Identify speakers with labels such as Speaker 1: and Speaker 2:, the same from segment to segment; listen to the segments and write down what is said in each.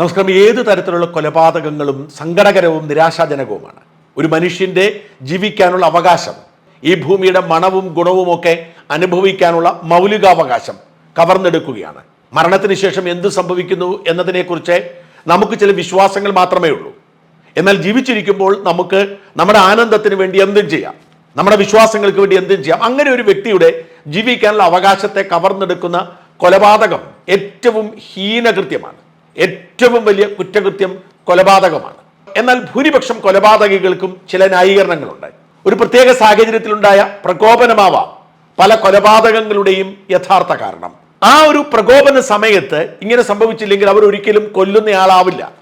Speaker 1: നമസ്കാരം. ഏത് തരത്തിലുള്ള കൊലപാതകങ്ങളും സങ്കടകരവും നിരാശാജനകവുമാണ്. ഒരു മനുഷ്യന്റെ ജീവിക്കാനുള്ള അവകാശം ഈ ഭൂമിയുടെ മണവും ഗുണവും ഒക്കെ അനുഭവിക്കാനുള്ള മൗലികാവകാശം കവർന്നെടുക്കുകയാണ്. മരണത്തിന് ശേഷം എന്ത് സംഭവിക്കുന്നു എന്നതിനെക്കുറിച്ച് നമുക്ക് ചില വിശ്വാസങ്ങൾ മാത്രമേ ഉള്ളൂ. എന്നാൽ ജീവിച്ചിരിക്കുമ്പോൾ നമുക്ക് നമ്മുടെ ആനന്ദത്തിന് വേണ്ടി എന്തും ചെയ്യാം. നമ്മുടെ വിശ്വാസങ്ങൾക്ക് വേണ്ടി എന്തും ചെയ്യാം. അങ്ങനെ ഒരു വ്യക്തിയുടെ ജീവിക്കാനുള്ള അവകാശത്തെ കവർന്നെടുക്കുന്ന കൊലപാതകം ഏറ്റവും ഹീനകൃത്യമാണ്. ഏറ്റവും വലിയ കുറ്റകൃത്യം കൊലപാതകമാണ്. എന്നാൽ ഭൂരിപക്ഷം കൊലപാതകികൾക്കും ചില ന്യായീകരണങ്ങളുണ്ട്. ഒരു പ്രത്യേക സാഹചര്യത്തിലുണ്ടായ പ്രകോപനമാവാം പല കൊലപാതകങ്ങളുടെയും യഥാർത്ഥ കാരണം. ആ ഒരു പ്രകോപന സമയത്ത് ഇങ്ങനെ സംഭവിച്ചില്ലെങ്കിൽ അവർ ഒരിക്കലും കൊല്ലുന്നയാളാവില്ല.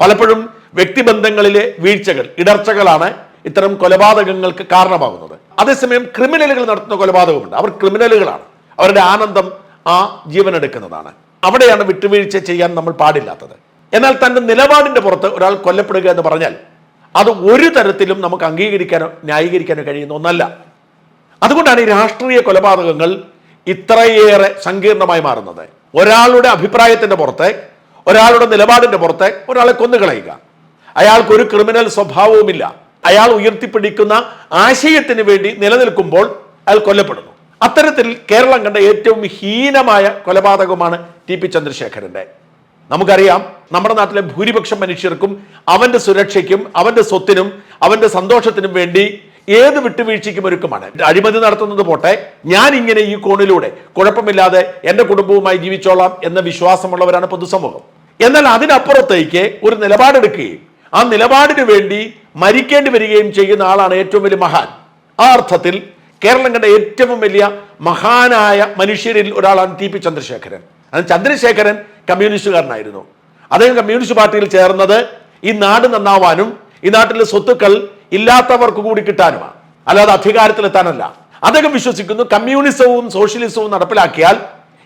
Speaker 1: പലപ്പോഴും വ്യക്തിബന്ധങ്ങളിലെ വീഴ്ചകൾ ഇടർച്ചകളാണ് ഇത്തരം കൊലപാതകങ്ങൾക്ക് കാരണമാകുന്നത്. അതേസമയം ക്രിമിനലുകൾ നടത്തുന്ന കൊലപാതകമുണ്ട്. അവർ ക്രിമിനലുകളാണ്. അവരുടെ ആനന്ദം ആ ജീവൻ എടുക്കുന്നതാണ് അവിടെയാണ് വിട്ടുവീഴ്ച ചെയ്യാൻ നമ്മൾ പാടില്ലാത്തത്. എന്നാൽ തന്റെ നിലപാടിന്റെ പുറത്ത് ഒരാൾ കൊല്ലപ്പെടുക എന്ന് പറഞ്ഞാൽ അത് ഒരു തരത്തിലും നമുക്ക് അംഗീകരിക്കാനോ ന്യായീകരിക്കാനോ കഴിയുന്ന ഒന്നല്ല. അതുകൊണ്ടാണ് ഈ രാഷ്ട്രീയ കൊലപാതകങ്ങൾ ഇത്രയേറെ സങ്കീർണമായി മാറുന്നത്. ഒരാളുടെ അഭിപ്രായത്തിന്റെ പുറത്ത് ഒരാളുടെ നിലപാടിന്റെ പുറത്ത് ഒരാളെ കൊന്നുകളയുക. അയാൾക്ക് ഒരു ക്രിമിനൽ സ്വഭാവവുമില്ല. അയാൾ ഉയർത്തിപ്പിടിക്കുന്ന ആശയത്തിന് വേണ്ടി നിലനിൽക്കുമ്പോൾ അയാൾ കൊല്ലപ്പെടുന്നു. അത്തരത്തിൽ കേരളം കണ്ട ഏറ്റവും ഹീനമായ കൊലപാതകമാണ് ടി പി ചന്ദ്രശേഖരന്റെ. നമുക്കറിയാം നമ്മുടെ നാട്ടിലെ ഭൂരിപക്ഷം മനുഷ്യർക്കും അവന്റെ സുരക്ഷയ്ക്കും അവന്റെ സ്വത്തിനും അവന്റെ സന്തോഷത്തിനും വേണ്ടി ഏത് വിട്ടുവീഴ്ചയ്ക്കും ഒരുക്കമാണ്. അഴിമതി നടത്തുന്നത് പോട്ടെ ഞാൻ ഇങ്ങനെ ഈ കോണിലൂടെ കുഴപ്പമില്ലാതെ എന്റെ കുടുംബവുമായി ജീവിച്ചോളാം എന്ന വിശ്വാസമുള്ളവരാണ് പൊതുസമൂഹം. എന്നാൽ അതിനപ്പുറത്തേക്ക് ഒരു നിലപാടെടുക്കുകയും ആ നിലപാടിന് വേണ്ടി മരിക്കേണ്ടി വരികയും ചെയ്യുന്ന ആളാണ് ഏറ്റവും വലിയ മഹാൻ. ആ അർത്ഥത്തിൽ കേരളം കണ്ട ഏറ്റവും വലിയ മഹാനായ മനുഷ്യരിൽ ഒരാളാണ് ടി പി ചന്ദ്രശേഖരൻ. അത് ചന്ദ്രശേഖരൻ കമ്മ്യൂണിസ്റ്റുകാരനായിരുന്നു. അദ്ദേഹം കമ്മ്യൂണിസ്റ്റ് പാർട്ടിയിൽ ചേർന്നത് ഈ നാട് നന്നാവാനും ഈ നാട്ടിലെ സ്വത്തുക്കൾ ഇല്ലാത്തവർക്ക് കൂടി കിട്ടാനുമാണ്. അല്ലാതെ അധികാരത്തിലെത്താനല്ല. അദ്ദേഹം വിശ്വസിക്കുന്നു കമ്മ്യൂണിസവും സോഷ്യലിസവും നടപ്പിലാക്കിയാൽ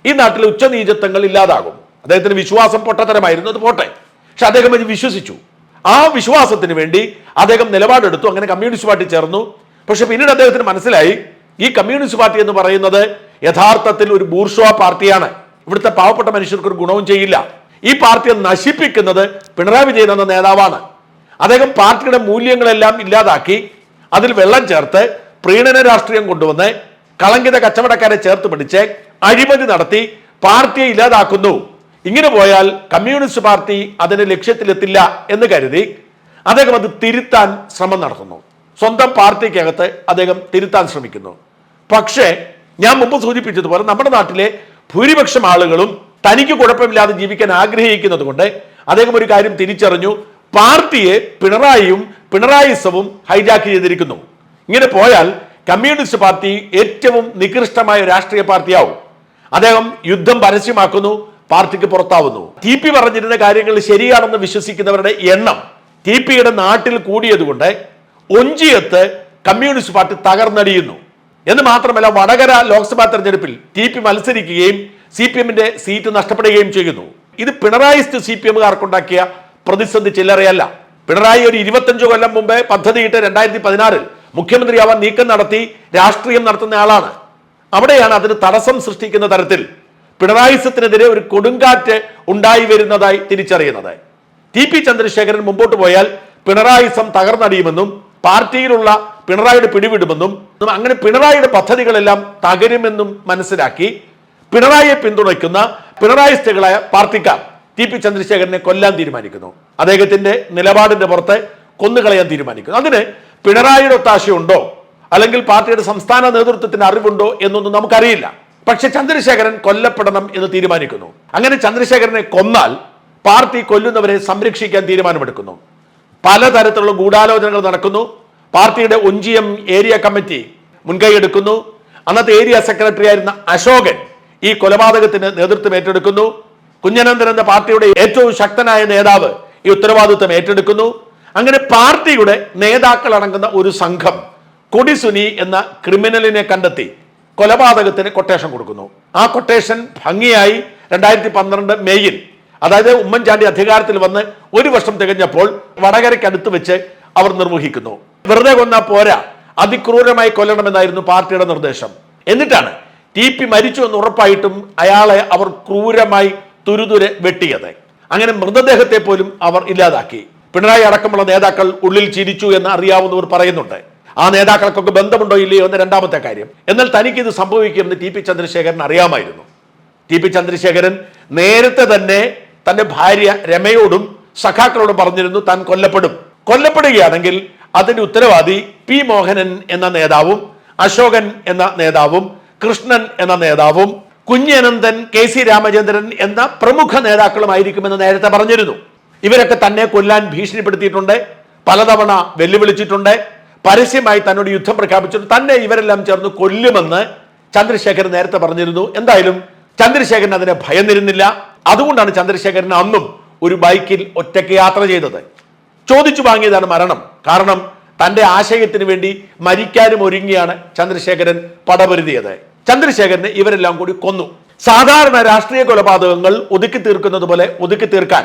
Speaker 1: ഈ നാട്ടിലെ ഉച്ചനീചത്വങ്ങൾ ഇല്ലാതാകും. അദ്ദേഹത്തിന് വിശ്വാസം പൊട്ടത്തരമായിരുന്നു അത് പോട്ടെ. പക്ഷെ അദ്ദേഹം അത് വിശ്വസിച്ചു. ആ വിശ്വാസത്തിന് വേണ്ടി അദ്ദേഹം നിലപാടെടുത്തു അങ്ങനെ കമ്മ്യൂണിസ്റ്റ് പാർട്ടി ചേർന്നു. പക്ഷെ പിന്നീട് അദ്ദേഹത്തിന് മനസ്സിലായി ഈ കമ്മ്യൂണിസ്റ്റ് പാർട്ടി എന്ന് പറയുന്നത് യഥാർത്ഥത്തിൽ ഒരു ബൂർഷ്വാ പാർട്ടിയാണ്. ഇവിടുത്തെ പാവപ്പെട്ട മനുഷ്യർക്ക് ഒരു ഗുണവും ചെയ്യില്ല. ഈ പാർട്ടിയെ നശിപ്പിക്കുന്നത് പിണറായി വിജയൻ എന്ന നേതാവാണ്. അദ്ദേഹം പാർട്ടിയുടെ മൂല്യങ്ങളെല്ലാം ഇല്ലാതാക്കി അതിൽ വെള്ളം ചേർത്ത് പ്രീണന രാഷ്ട്രീയം കൊണ്ടുവന്ന് കളങ്കിത കച്ചവടക്കാരെ ചേർത്ത് പിടിച്ച് അഴിമതി നടത്തി പാർട്ടിയെ ഇല്ലാതാക്കുന്നു. ഇങ്ങനെ പോയാൽ കമ്മ്യൂണിസ്റ്റ് പാർട്ടി അതിന്റെ ലക്ഷ്യത്തിലെത്തില്ല എന്ന് കരുതി അദ്ദേഹം അത് തിരുത്താൻ ശ്രമം നടത്തുന്നു. സ്വന്തം പാർട്ടിക്കകത്ത് അദ്ദേഹം തിരുത്താൻ ശ്രമിക്കുന്നു. പക്ഷേ ഞാൻ മുമ്പ് സൂചിപ്പിച്ചതുപോലെ നമ്മുടെ നാട്ടിലെ ഭൂരിപക്ഷം ആളുകളും തനിക്ക് കുഴപ്പമില്ലാതെ ജീവിക്കാൻ ആഗ്രഹിക്കുന്നത് കൊണ്ട് അദ്ദേഹം ഒരു കാര്യം തിരിച്ചറിഞ്ഞു. പാർട്ടിയെ പിണറായിയും പിണറായിസവും ഹൈജാക്ക് ചെയ്തിരിക്കുന്നു. ഇങ്ങനെ പോയാൽ കമ്മ്യൂണിസ്റ്റ് പാർട്ടി ഏറ്റവും നികൃഷ്ടമായ രാഷ്ട്രീയ പാർട്ടിയാവും. അദ്ദേഹം യുദ്ധം പരസ്യമാക്കുന്നു പാർട്ടിക്ക് പുറത്താവുന്നു. ടി പി പറഞ്ഞിരുന്ന കാര്യങ്ങൾ ശരിയാണെന്ന് വിശ്വസിക്കുന്നവരുടെ എണ്ണം ടി പിയുടെ നാട്ടിൽ കൂടിയതുകൊണ്ട് ഒഞ്ചിയത്ത് കമ്മ്യൂണിസ്റ്റ് പാർട്ടി തകർന്നടിയുന്നു. എന്ന് മാത്രമല്ല വടകര ലോക്സഭാ തെരഞ്ഞെടുപ്പിൽ ടി പി മത്സരിക്കുകയും സി പി എമ്മിന്റെ സീറ്റ് നഷ്ടപ്പെടുകയും ചെയ്യുന്നു. ഇത് പിണറായിസ്റ്റ് സി പി എമ്മുകാർക്കുണ്ടാക്കിയ പ്രതിസന്ധി ചില്ലറയല്ല. പിണറായി ഒരു ഇരുപത്തഞ്ചു കൊല്ലം മുമ്പേ പദ്ധതിയിട്ട് രണ്ടായിരത്തി പതിനാറിൽ മുഖ്യമന്ത്രിയാവാൻ നീക്കം നടത്തി രാഷ്ട്രീയം നടത്തുന്ന ആളാണ്. അവിടെയാണ് അതിന് തടസ്സം സൃഷ്ടിക്കുന്ന തരത്തിൽ പിണറായിസത്തിനെതിരെ ഒരു കൊടുങ്കാറ്റ് ഉണ്ടായി വരുന്നതായി തിരിച്ചറിയുന്നത്. ടി പി ചന്ദ്രശേഖരൻ മുമ്പോട്ട് പോയാൽ പിണറായിസം തകർന്നടിയുമെന്നും പാർട്ടിയിലുള്ള പിണറായിയുടെ പിടിവിടുമെന്നും അങ്ങനെ പിണറായിയുടെ പദ്ധതികളെല്ലാം തകരുമെന്നും മനസ്സിലാക്കി പിണറായിയെ പിന്തുണയ്ക്കുന്ന പിണറായിസ്റ്റുകളായ പാർട്ടിക്കാർ ടി പി ചന്ദ്രശേഖരനെ കൊല്ലാൻ തീരുമാനിക്കുന്നു. അദ്ദേഹത്തിന്റെ നിലപാടിന്റെ പുറത്ത് കൊന്നുകളയാൻ തീരുമാനിക്കുന്നു. അതിന് പിണറായിയുടെ ഒത്താശയുണ്ടോ? അല്ലെങ്കിൽ പാർട്ടിയുടെ സംസ്ഥാന നേതൃത്വത്തിന് അറിവുണ്ടോ എന്നൊന്നും നമുക്കറിയില്ല. പക്ഷെ ചന്ദ്രശേഖരൻ കൊല്ലപ്പെടണം എന്ന് തീരുമാനിക്കുന്നു. അങ്ങനെ ചന്ദ്രശേഖരനെ കൊന്നാൽ പാർട്ടി കൊല്ലുന്നവരെ സംരക്ഷിക്കാൻ തീരുമാനമെടുക്കുന്നു. പലതരത്തിലുള്ള ഗൂഢാലോചനകൾ നടക്കുന്നു. പാർട്ടിയുടെ ഒഞ്ചിയം ഏരിയ കമ്മിറ്റി മുൻകൈ എടുക്കുന്നു. അന്നത്തെ ഏരിയ സെക്രട്ടറി ആയിരുന്ന അശോകൻ ഈ കൊലപാതകത്തിന് നേതൃത്വം ഏറ്റെടുക്കുന്നു. കുഞ്ഞനന്ദൻ എന്ന പാർട്ടിയുടെ ഏറ്റവും ശക്തനായ നേതാവ് ഈ ഉത്തരവാദിത്വം ഏറ്റെടുക്കുന്നു. അങ്ങനെ പാർട്ടിയുടെ നേതാക്കൾ അടങ്ങുന്ന ഒരു സംഘം കൊടിസുനി എന്ന ക്രിമിനലിനെ കണ്ടെത്തി കൊലപാതകത്തിന് കൊട്ടേഷൻ കൊടുക്കുന്നു. ആ കൊട്ടേഷൻ ഭംഗിയായി രണ്ടായിരത്തി പന്ത്രണ്ട് മെയ്യിൽ അതായത് ഉമ്മൻചാണ്ടി അധികാരത്തിൽ വന്ന് ഒരു വർഷം തികഞ്ഞപ്പോൾ വടകരയ്ക്ക് അടുത്ത് വെച്ച് അവർ നിർവഹിക്കുന്നു. വെറുതെ കൊന്ന പോരാ. അതിക്രൂരമായി കൊല്ലണമെന്നായിരുന്നു പാർട്ടിയുടെ നിർദ്ദേശം. എന്നിട്ടാണ് ടി പി മരിച്ചു എന്ന് ഉറപ്പായിട്ടും അയാളെ അവർ ക്രൂരമായി തുരുതുരെ വെട്ടിയത്. അങ്ങനെ മൃതദേഹത്തെ പോലും അവർ ഇല്ലാതാക്കി. പിണറായി അടക്കമുള്ള നേതാക്കൾ ഉള്ളിൽ ചിരിച്ചു എന്ന് അറിയാവുന്നവർ പറയുന്നുണ്ട്. ആ നേതാക്കൾക്കൊക്കെ ബന്ധമുണ്ടോ ഇല്ലയോ എന്ന രണ്ടാമത്തെ കാര്യം. എന്നാൽ തനിക്ക് ഇത് സംഭവിക്കുമെന്ന് ടി പി ചന്ദ്രശേഖരൻ അറിയാമായിരുന്നു. ടി പി ചന്ദ്രശേഖരൻ നേരത്തെ തന്നെ തന്റെ ഭാര്യ രമയോടും സഖാക്കളോടും പറഞ്ഞിരുന്നു താൻ കൊല്ലപ്പെടും. കൊല്ലപ്പെടുകയാണെങ്കിൽ അതിന്റെ ഉത്തരവാദി പി മോഹനൻ എന്ന നേതാവും അശോകൻ എന്ന നേതാവും കൃഷ്ണൻ എന്ന നേതാവും കുഞ്ഞനന്ദൻ കെ സി രാമചന്ദ്രൻ എന്ന പ്രമുഖ നേതാക്കളുമായിരിക്കുമെന്ന് നേരത്തെ പറഞ്ഞിരുന്നു. ഇവരൊക്കെ തന്നെ കൊല്ലാൻ ഭീഷണിപ്പെടുത്തിയിട്ടുണ്ട് പലതവണ വെല്ലുവിളിച്ചിട്ടുണ്ട് പരസ്യമായി തന്നോട് യുദ്ധം പ്രഖ്യാപിച്ചിട്ടുണ്ട്. തന്നെ ഇവരെല്ലാം ചേർന്ന് കൊല്ലുമെന്ന് ചന്ദ്രശേഖരൻ നേരത്തെ പറഞ്ഞിരുന്നു. എന്തായാലും ചന്ദ്രശേഖരൻ അതിനെ ഭയന്നിരുന്നില്ല. അതുകൊണ്ടാണ് ചന്ദ്രശേഖരൻ അന്നും ഒരു ബൈക്കിൽ ഒറ്റയ്ക്ക് യാത്ര ചെയ്തത്. ചോദിച്ചു വാങ്ങിയതാണ് മരണം. കാരണം തന്റെ ആശയത്തിന് വേണ്ടി മരിക്കാനും ഒരുങ്ങിയാണ് ചന്ദ്രശേഖരൻ പടപൊരുതിയത്. ചന്ദ്രശേഖരനെ ഇവരെല്ലാം കൂടി കൊന്നു. സാധാരണ രാഷ്ട്രീയ കൊലപാതകങ്ങൾ ഒതുക്കി തീർക്കുന്നത് പോലെ ഒതുക്കി തീർക്കാൻ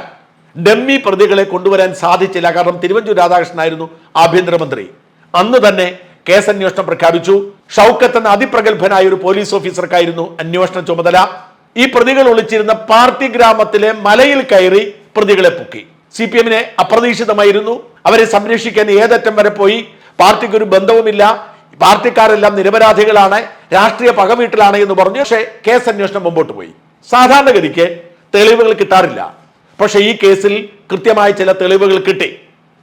Speaker 1: ഡമ്മി പ്രതികളെ കൊണ്ടുവരാൻ സാധിച്ചില്ല. കാരണം തിരുവഞ്ചൂർ രാധാകൃഷ്ണനായിരുന്നു ആഭ്യന്തരമന്ത്രി. അന്ന് തന്നെ കേസന്വേഷണം പ്രഖ്യാപിച്ചു. ഷൗക്കത്ത് എന്ന അതിപ്രഗത്ഭനായ ഒരു പോലീസ് ഓഫീസർക്കായിരുന്നു അന്വേഷണ ചുമതല. ഈ പ്രതികൾ ഒളിച്ചിരുന്ന പാർട്ടി ഗ്രാമത്തിലെ മലയിൽ കയറി പ്രതികളെ പൊക്കി. സി പി എമ്മിനെ അപ്രതീക്ഷിതമായിരുന്നു. അവരെ സംരക്ഷിക്കാൻ ഏതറ്റം വരെ പോയി. പാർട്ടിക്ക് ഒരു ബന്ധവുമില്ല. പാർട്ടിക്കാരെല്ലാം നിരപരാധികളാണ്. രാഷ്ട്രീയ പകവീട്ടിലാണ് എന്ന് പറഞ്ഞു. പക്ഷേ കേസ് അന്വേഷണം മുമ്പോട്ട് പോയി. സാധാരണഗതിക്ക് തെളിവുകൾ കിട്ടാറില്ല. പക്ഷേ ഈ കേസിൽ കൃത്യമായ ചില തെളിവുകൾ കിട്ടി.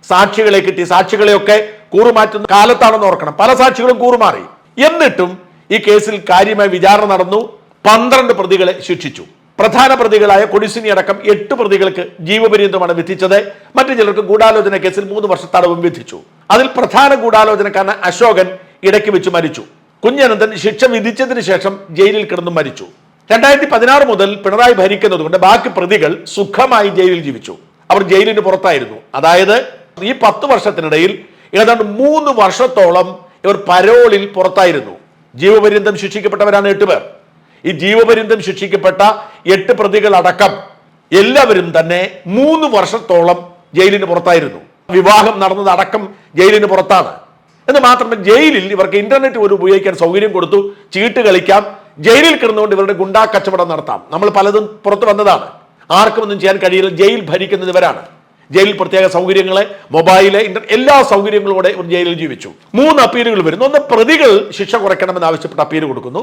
Speaker 1: സാക്ഷികളെ കിട്ടി. സാക്ഷികളെയൊക്കെ കൂറുമാറ്റുന്ന കാലത്താണെന്ന് ഓർക്കണം. പല സാക്ഷികളും കൂറുമാറി. എന്നിട്ടും ഈ കേസിൽ കാര്യമായ വിചാരണ നടന്നു. പന്ത്രണ്ട് പ്രതികളെ ശിക്ഷിച്ചു. പ്രധാന പ്രതികളായ കൊടിസിനി അടക്കം എട്ട് പ്രതികൾക്ക് ജീവപര്യന്തമാണ് വിധിച്ചത്. മറ്റു ചിലർക്ക് ഗൂഢാലോചന കേസിൽ മൂന്ന് വർഷ തടവും വിധിച്ചു. അതിൽ പ്രധാന ഗൂഢാലോചനക്കാരൻ അശോകൻ ഇടയ്ക്ക് വെച്ച് മരിച്ചു. കുഞ്ഞനന്ദൻ ശിക്ഷ വിധിച്ചതിന് ശേഷം ജയിലിൽ കിടന്നു മരിച്ചു. രണ്ടായിരത്തി പതിനാറ് മുതൽ പിണറായി ഭരിക്കുന്നതുകൊണ്ട് ബാക്കി പ്രതികൾ സുഖമായി ജയിലിൽ ജീവിച്ചു. അവർ ജയിലിന് പുറത്തായിരുന്നു. അതായത് ഈ പത്ത് വർഷത്തിനിടയിൽ ഏതാണ്ട് മൂന്ന് വർഷത്തോളം ഇവർ പരോളിൽ പുറത്തായിരുന്നു. ജീവപര്യന്തം ശിക്ഷിക്കപ്പെട്ടവരാണ് എട്ട് പേർ. ഈ ജീവപര്യന്തം ശിക്ഷിക്കപ്പെട്ട എട്ട് പ്രതികൾ അടക്കം എല്ലാവരും തന്നെ മൂന്ന് വർഷത്തോളം ജയിലിന് പുറത്തായിരുന്നു. വിവാഹം നടന്നത് അടക്കം ജയിലിന് പുറത്താണ്. എന്ന് മാത്രമല്ല ജയിലിൽ ഇവർക്ക് ഇന്റർനെറ്റ് പോലും ഉപയോഗിക്കാൻ സൗകര്യം കൊടുത്തു ചീട്ട് കളിക്കാം ജയിലിൽ കിടന്നുകൊണ്ട് ഇവരുടെ ഗുണ്ടാ കച്ചവടം നടത്താം. നമ്മൾ പലതും പുറത്തു വന്നതാണ്. ആർക്കും ഒന്നും ചെയ്യാൻ കഴിയില്ല ജയിൽ ഭരിക്കുന്നത് ഇവരാണ് ജയിലിൽ പ്രത്യേക സൗകര്യങ്ങളെ മൊബൈൽ ഇന്റർ എല്ലാ സൗകര്യങ്ങളോടെ ഇവർ ജയിലിൽ ജീവിച്ചു. മൂന്ന് അപ്പീലുകൾ വരുന്നു. ഒന്ന് പ്രതികൾ ശിക്ഷ കുറയ്ക്കണമെന്ന് ആവശ്യപ്പെട്ട് അപ്പീൽ കൊടുക്കുന്നു.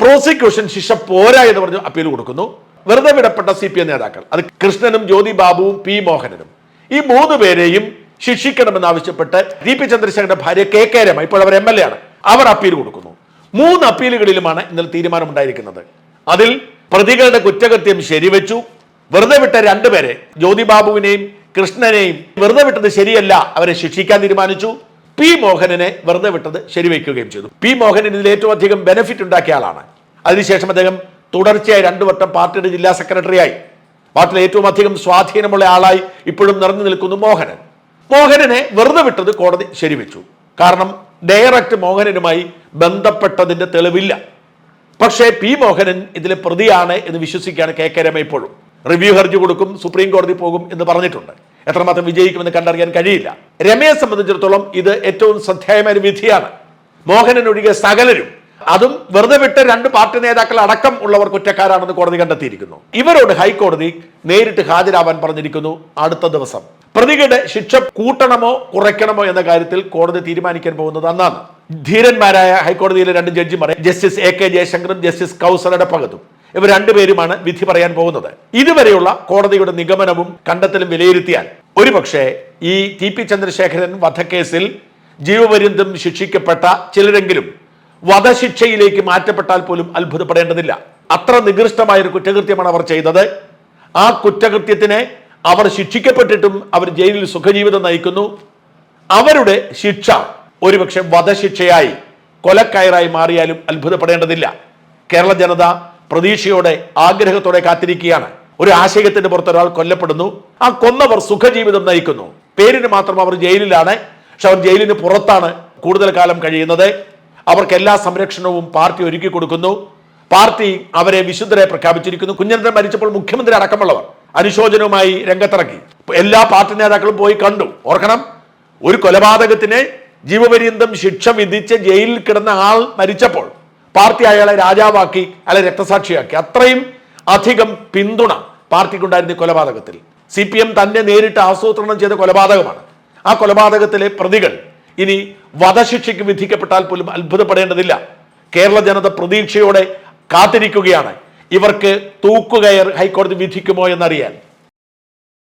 Speaker 1: പ്രോസിക്യൂഷൻ ശിക്ഷ പോരാ എന്ന് പറഞ്ഞ് അപ്പീൽ കൊടുക്കുന്നു. വെറുതെ വിടപ്പെട്ട സി പി എം നേതാക്കൾ അത് കൃഷ്ണനും ജ്യോതി ബാബുവും പി മോഹനനും. ഈ മൂന്ന് പേരെയും ശിക്ഷിക്കണമെന്ന് ആവശ്യപ്പെട്ട് ഡി പി ചന്ദ്രശേഖരന്റെ ഭാര്യ കെ കെ രമ ഇപ്പോൾ അവർ എം എൽ എ ആണ്. അവർ അപ്പീൽ കൊടുക്കുന്നു. മൂന്ന് അപ്പീലുകളിലുമാണ് ഇന്നലെ തീരുമാനമുണ്ടായിരിക്കുന്നത്. അതിൽ പ്രതികളുടെ കുറ്റകൃത്യം ശരിവെച്ചു. വെറുതെ വിട്ട രണ്ടുപേരെ ജ്യോതി ബാബുവിനെയും കൃഷ്ണനെയും വെറുതെ വിട്ടത് ശരിയല്ല. അവരെ ശിക്ഷിക്കാൻ തീരുമാനിച്ചു. പി മോഹനനെ വെറുതെ വിട്ടത് ശരിവെക്കുകയും ചെയ്തു. പി മോഹനൻ ഇതിൽ ഏറ്റവും അധികം ബെനിഫിറ്റ് ഉണ്ടാക്കിയ ആളാണ്. അതിനുശേഷം അദ്ദേഹം തുടർച്ചയായി രണ്ടു വട്ടം പാർട്ടിയുടെ ജില്ലാ സെക്രട്ടറിയായി. പാർട്ടിയിൽ ഏറ്റവും അധികം സ്വാധീനമുള്ള ആളായി ഇപ്പോഴും നിറഞ്ഞു നിൽക്കുന്നു മോഹനൻ. മോഹനനെ വെറുതെ വിട്ടത് കോടതി ശരിവെച്ചു. കാരണം ഡയറക്റ്റ് മോഹനനുമായി ബന്ധപ്പെട്ടതിന്റെ തെളിവില്ല. പക്ഷേ പി മോഹനൻ ഇതിലെ പ്രതിയാണ് എന്ന് വിശ്വസിക്കുകയാണ് കെ കെ രമ ഇപ്പോഴും. റിവ്യൂ ഹർജി കൊടുക്കും സുപ്രീം കോടതി പോകും എന്ന് പറഞ്ഞിട്ടുണ്ട്. എത്രമാത്രം വിജയിക്കുമെന്ന് കണ്ടറിയാൻ കഴിയില്ല. രമയെ സംബന്ധിച്ചിടത്തോളം ഇത് ഏറ്റവും ശ്രദ്ധേയമായ ഒരു വിധിയാണ്. മോഹനൻ ഒഴികെ സകലരും അതും വെറുതെ വിട്ട് രണ്ട് പാർട്ടി നേതാക്കൾ അടക്കം ഉള്ളവർ കുറ്റക്കാരാണെന്ന് കോടതി കണ്ടെത്തിയിരിക്കുന്നു. ഇവരോട് ഹൈക്കോടതി നേരിട്ട് ഹാജരാവാൻ പറഞ്ഞിരിക്കുന്നു അടുത്ത ദിവസം. പ്രതികളുടെ ശിക്ഷ കൂട്ടണമോ കുറയ്ക്കണമോ എന്ന കാര്യത്തിൽ കോടതി തീരുമാനിക്കാൻ പോകുന്നത് അന്നാണ്. ധീരന്മാരായ ഹൈക്കോടതിയിലെ രണ്ട് ജഡ്ജിമാരെ ജസ്റ്റിസ് എ കെ ജയശങ്കറും ജസ്റ്റിസ് കൗസലയുടെ പകതും ഇവർ രണ്ടുപേരുമാണ് വിധി പറയാൻ പോകുന്നത്. ഇതുവരെയുള്ള കോടതിയുടെ നിഗമനവും കണ്ടെത്തലും വിലയിരുത്തിയാൽ ഒരുപക്ഷെ ഈ ടി പി ചന്ദ്രശേഖരൻ വധക്കേസിൽ ജീവപര്യന്തം ശിക്ഷിക്കപ്പെട്ട ചിലരെങ്കിലും വധശിക്ഷയിലേക്ക് മാറ്റപ്പെട്ടാൽ പോലും അത്ഭുതപ്പെടേണ്ടതില്ല. അത്ര നികൃഷ്ടമായ ഒരു കുറ്റകൃത്യമാണ് അവർ ചെയ്തത്. ആ കുറ്റകൃത്യത്തിനെ അവർ ശിക്ഷിക്കപ്പെട്ടിട്ടും അവർ ജയിലിൽ സുഖജീവിതം നയിക്കുന്നു. അവരുടെ ശിക്ഷ ഒരുപക്ഷെ വധശിക്ഷയായി കൊലക്കയറായി മാറിയാലും അത്ഭുതപ്പെടേണ്ടതില്ല. കേരള ജനത പ്രതീക്ഷയോടെ ആഗ്രഹത്തോടെ കാത്തിരിക്കുകയാണ്. ഒരു ആശയത്തിന്റെ പുറത്ത് ഒരാൾ കൊല്ലപ്പെടുന്നു. ആ കൊന്നവർ സുഖജീവിതം നയിക്കുന്നു. പേരിന് മാത്രം അവർ ജയിലിലാണ്. പക്ഷെ അവർ ജയിലിന് പുറത്താണ് കൂടുതൽ കാലം കഴിയുന്നത്. അവർക്ക് എല്ലാ സംരക്ഷണവും പാർട്ടി ഒരുക്കി കൊടുക്കുന്നു. പാർട്ടി അവരെ വിശുദ്ധരെ പ്രഖ്യാപിച്ചിരിക്കുന്നു. കുഞ്ഞനന്തൻ മരിച്ചപ്പോൾ മുഖ്യമന്ത്രി അടക്കമുള്ളവർ അനുശോചനവുമായി രംഗത്തിറങ്ങി. എല്ലാ പാർട്ടി നേതാക്കളും പോയി കണ്ടു. ഓർക്കണം ഒരു കൊലപാതകത്തിന് ജീവപര്യന്തം ശിക്ഷ വിധിച്ച് ജയിലിൽ കിടന്ന ആൾ മരിച്ചപ്പോൾ പാർട്ടി അയാളെ രാജാവാക്കി അയാളെ രക്തസാക്ഷിയാക്കി. അത്രയും അധികം പിന്തുണ പാർട്ടിക്കുണ്ടായിരുന്ന കൊലപാതകത്തിൽ. സി പി എം തന്നെ നേരിട്ട് ആസൂത്രണം ചെയ്ത കൊലപാതകമാണ്. ആ കൊലപാതകത്തിലെ പ്രതികൾ ഇനി വധശിക്ഷയ്ക്ക് വിധിക്കപ്പെട്ടാൽ പോലും അത്ഭുതപ്പെടേണ്ടതില്ല. കേരള ജനത പ്രതീക്ഷയോടെ കാത്തിരിക്കുകയാണ്. ഇവർക്ക് തൂക്കുകയർ ഹൈക്കോടതി വിധിക്കുമോ എന്നറിയാൻ.